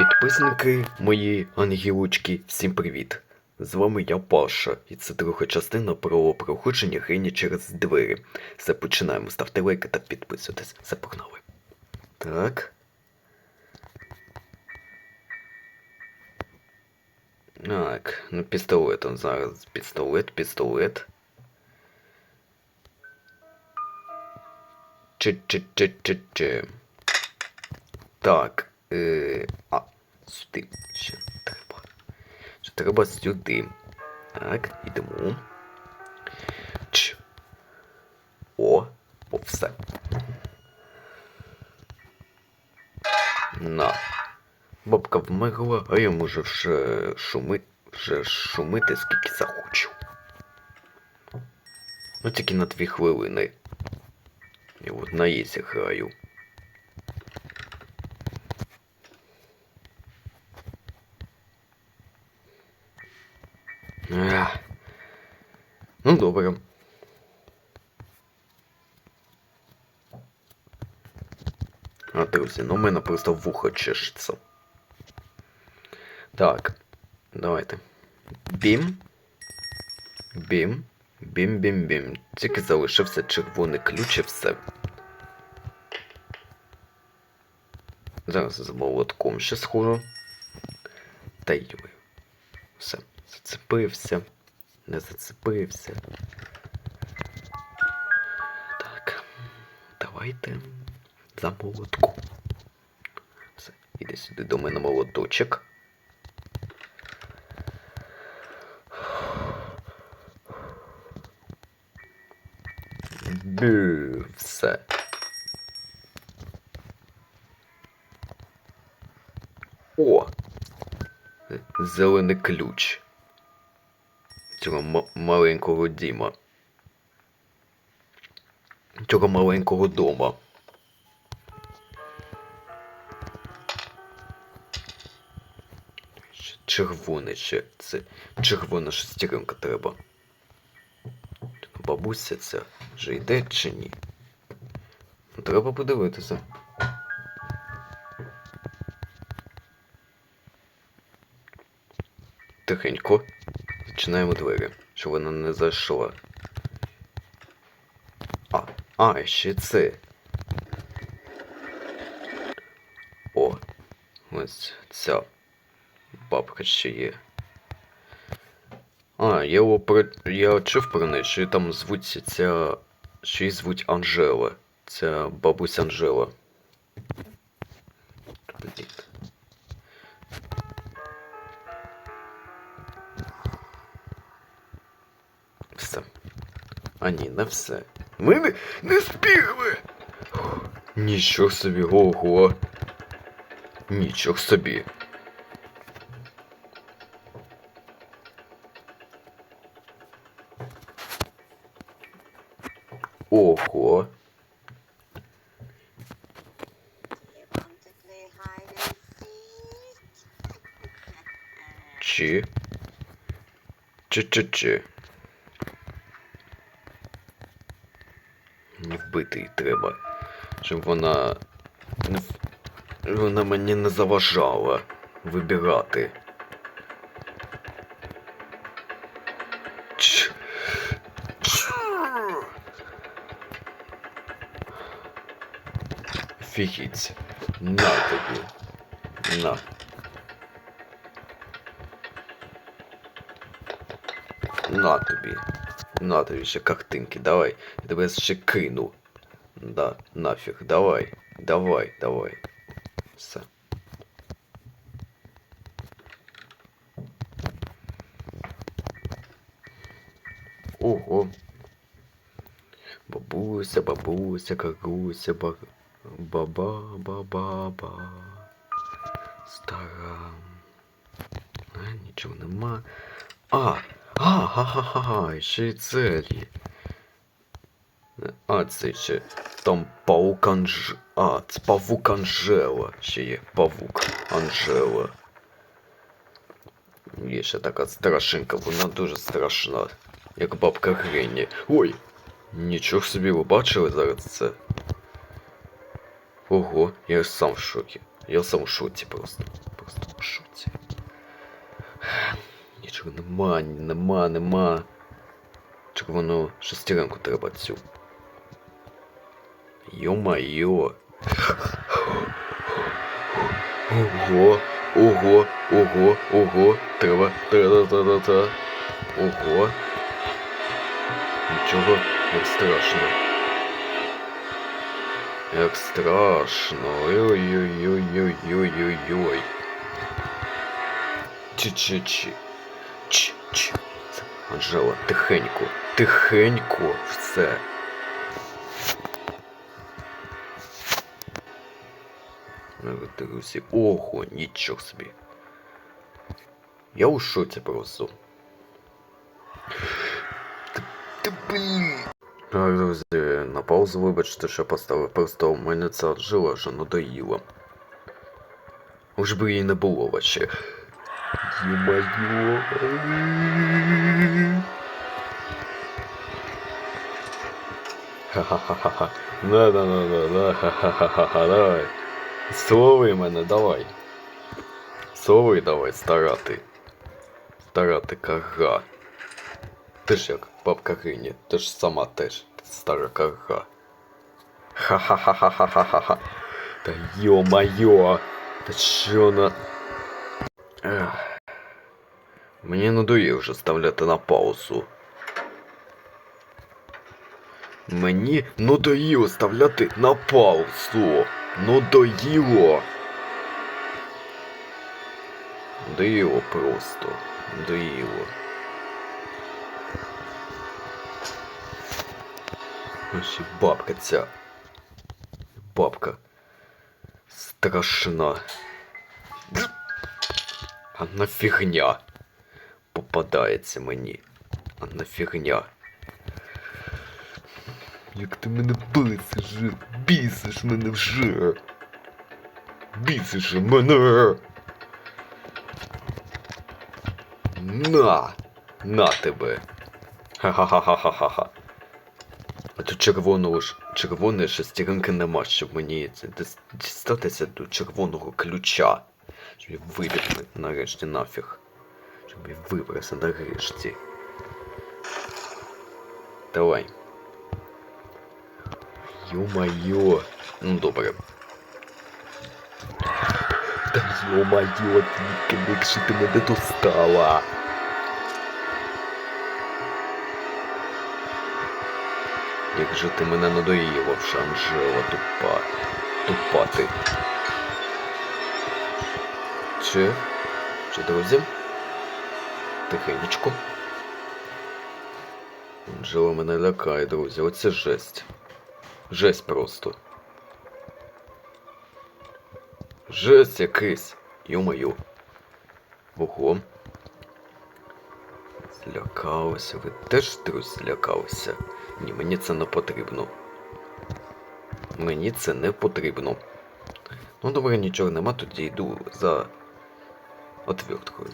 Підписники мої ангелочки, всім привіт! З вами я Паша, і це друга частина про проходження гені через двері. Все починаємо. Ставте лайки та підписуйтесь. Все погнали. Так. Так, ну пістолетом зараз. Пістолет, пістолет. Чи-чи-чи-чи-чи. Так. Е, а, сюди ще треба. Ще треба сюди. Так, ідемо. Ч. О, о, все. На. Бабка вмерла, а я можу вже шуми... вже шумити скільки захочу. Ну тільки на дві хвилини. Я от наїся граю. Ну, добре. А, друзі, ну в мене просто вухо чешеться. Так, давайте. Бім. Бім. Бім-бім-бім. Тільки залишився червоний ключ і все. Зараз за молотком ще схожу. Та й все. Зацепився. Не зацепився. Так. Давайте за молотку. Все. Іди сюди до мене молоточок. Бю, все. О! Зелений ключ. Цього маленького діма. Цього маленького дома. Червоне ще. Це червона шестеренка треба. Бабуся ця вже йде чи ні? Треба подивитися. Тихенько. Зачинаємо двері, щоб вона не зайшла. А, а, ще це. О, ось ця бабка ще є. А, я про... я чув про неї, що там звуть ця. Що її звуть Анжела. Ця бабуся Анжела. Блін. А ні, не все. Ми не, не спігли. Нічого собі, ого. Нічого собі. Ого. Чи. Чи-чи-чи. Вбити її треба. Щоб вона. не Вона мені не заважала вибирати. Ч. Ч. Фігіть. На тобі. На. На тобі. На тобі ще картинки, давай. Я тебе ще кину. Да, нафіг, давай. Давай, давай. Все. Ого. Бабуся, бабуся, какуся, ба... баба, баба, ба. Стара. А, нічого нема. А! А, ха-ха-ха, ще й целі. А, це ще там паук Анж... А, це павук Анжела. Ще є павук Анжела. Є ще така страшенка, вона дуже страшна. Як бабка Гренні. Ой! Нічого собі ви бачили зараз це. Ого, я сам в шокі. Я сам в шоці просто. просто. в шоці. Нічого нема, нема, нема. Червону шестеренку треба цю. Йо-майо. Ого, ого, ого, ого, треба, треба. Ого. Нічого, як страшно. Як страшно. Ой-ой-ой-ой-ой-ой-ой. Чи-чи-чи. Чи-чи. Анжела, тихенько, тихенько, все. Друзі, ого, нічого собі. Я у шоці просто. Блін. Так, друзі, на паузу вибачте, що поставив, просто у мене ця жила вже надоїла. Уж би її не було вообще. Ё-моё. Ха-ха-ха-ха. Да-да-да-да-да, ха-ха-ха-ха, давай. Слови мене, давай. Слови давай, старати. Старати кага. Ти ж як бабка Гині, ти ж сама теж стара кага. Ха-ха-ха-ха-ха-ха-ха. Та йо-майо. Та що на... Ех. Мені надоїв вже ставляти на паузу. Мені надоїло ставляти на паузу. Надоїло. Надоїло просто. Надоїло. Ось і бабка ця. Бабка. Страшна. А на фігня. Попадається мені. А на фігня. Як ти мене бісиш, же, Бісиш мене вже. Бісиш мене. На! На тебе. Ха-ха-ха-ха-ха-ха. А тут червоного ж червоної шестеринки нема, щоб мені це дістатися до червоного ключа. Щоб я вибігли нарешті нафіг. Щоб я вибрався нарешті. Давай. Ё-моё. Ну добре. Та ё-моё, тільки якщо ти мене достала. Як же ти мене надоїла, Анжела, тупа. Тупа ти. Чи? Чи, друзі? Тихенечко. Анжела мене лякає, друзі. Оце жесть. Жесть просто. Жесть якийсь. Йо-моє. Ого. Злякалися. Ви теж, друзі, злякалися? Ні, мені це не потрібно. Мені це не потрібно. Ну добре, нічого нема, тоді йду за отверткою.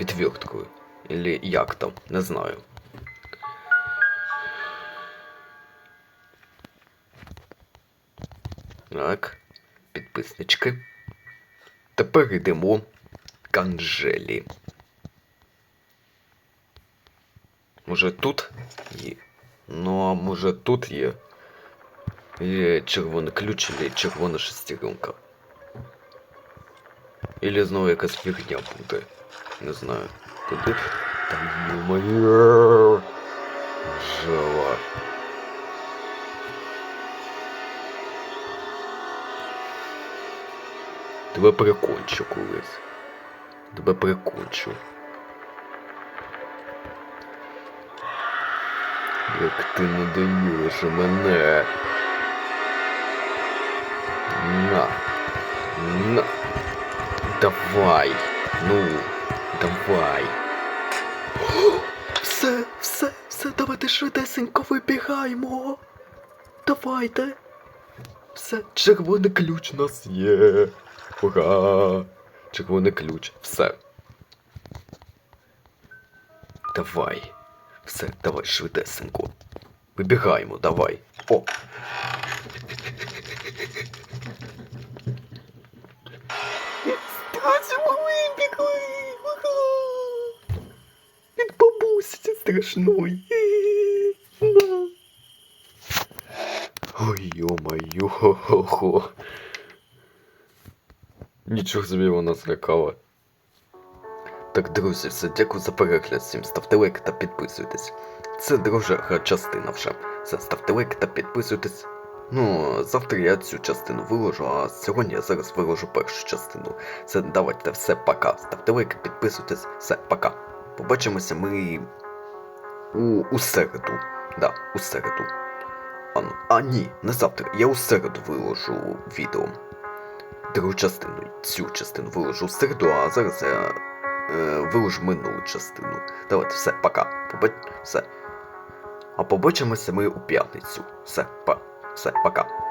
Відверткою. Или як там, не знаю. Так, підписнички. Тепер йдемо к Анжелі. Може тут є? Ну, а може тут є? Є червоний ключ, или червона шестеренка. Или знову якась фігня буде. Не знаю. Куди? Та ё-моё! Тебе прикончу колись. Тебе прикончу. Як ти надоїш мене. На. На. Давай. Ну, давай. Все, все, все, давайте швидесенько вибігаємо. Давайте. Все, червоний ключ у нас є. Ура! Червоний ключ. Все. Давай. Все, давай швидесенько. Вибігаємо, давай. О. цього вибігли! Від бабусі страшної. Ой, йо-моє, хо-хо-хо. Нічого собі вона злякала. Так, друзі, все, дякую за перегляд всім. Ставте лайк та підписуйтесь. Це друга частина вже. Все, ставте лайк та підписуйтесь. Ну, завтра я цю частину виложу, а сьогодні я зараз виложу першу частину. Все, давайте, все, пока. Ставте лайк, підписуйтесь, все, пока. Побачимося ми у, у середу. Да, у середу. А, ну, а ні, не завтра. Я у середу виложу відео. Другу частину, цю частину виложу у середу, а зараз я е, виложу минулу частину. Давайте, все, пока. Побач... Все. А побачимося ми у п'ятницю. Все, па. Все, пока.